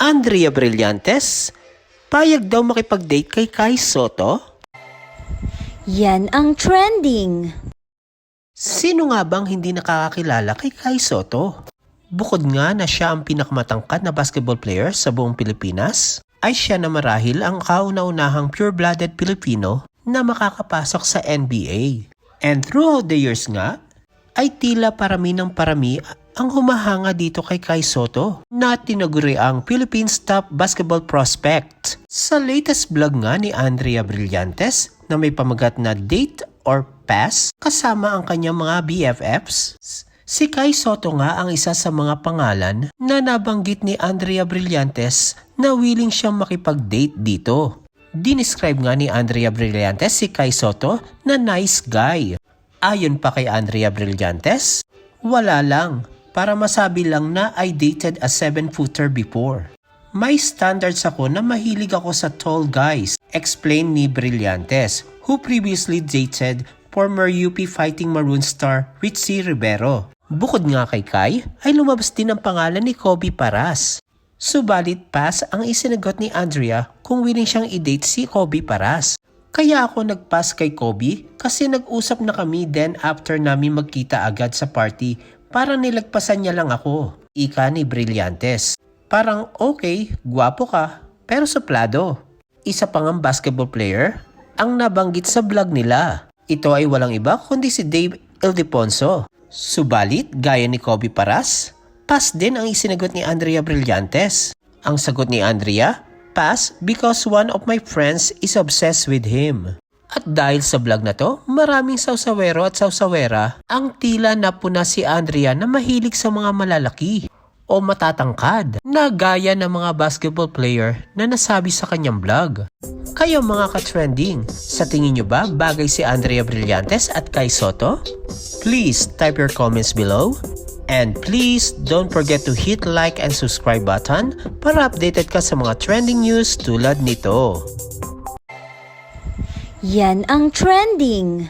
Andrea Brillantes, payag daw makipag-date kay Kai Soto? Yan ang trending. Sino nga bang hindi nakakakilala kay Kai Soto? Bukod nga na siya ang pinakamatangkad na basketball player sa buong Pilipinas, ay siya na marahil ang kauna-unahang pure-blooded Pilipino na makakapasok sa NBA. And throughout the years nga, ay tila parami ng parami ang humahanga dito kay Kai Soto na tinaguri ang Philippines top basketball prospect. Sa latest vlog nga ni Andrea Brillantes na may pamagat na date or pass kasama ang kanyang mga BFFs, si Kai Soto nga ang isa sa mga pangalan na nabanggit ni Andrea Brillantes na willing siyang makipag-date dito. Dinescribe nga ni Andrea Brillantes si Kai Soto na nice guy. Ayon pa kay Andrea Brillantes, wala lang. Para masabi lang na I dated a 7-footer before. May standards ako na mahilig ako sa tall guys, explain ni Brillantes, who previously dated former UP Fighting Maroon star Ritzy Rivero. Bukod nga kay Kai, ay lumabas din ang pangalan ni Kobe Paras. Subalit pass ang isinagot ni Andrea kung willing siyang i-date si Kobe Paras. Kaya ako nag-pass kay Kobe kasi nag-usap na kami then after namin magkita agad sa party para nilagpasan niya lang ako. Ika ni Brillantes. Parang okay, gwapo ka, pero suplado. Isa pang ang basketball player ang nabanggit sa vlog nila. Ito ay walang iba kundi si Dave Ildefonso. Subalit, gaya ni Kobe Paras, pass din ang isinagot ni Andrea Brillantes. Ang sagot ni Andrea, pass because one of my friends is obsessed with him. At dahil sa vlog na to, maraming sausawero at sausawera ang tila napuna si Andrea na mahilig sa mga malalaki o matatangkad na gaya ng mga basketball player na nasabi sa kanyang vlog. Kayo mga ka-trending, sa tingin nyo ba bagay si Andrea Brillantes at Kai Soto? Please type your comments below. And please don't forget to hit like and subscribe button para updated ka sa mga trending news tulad nito. Yan ang trending.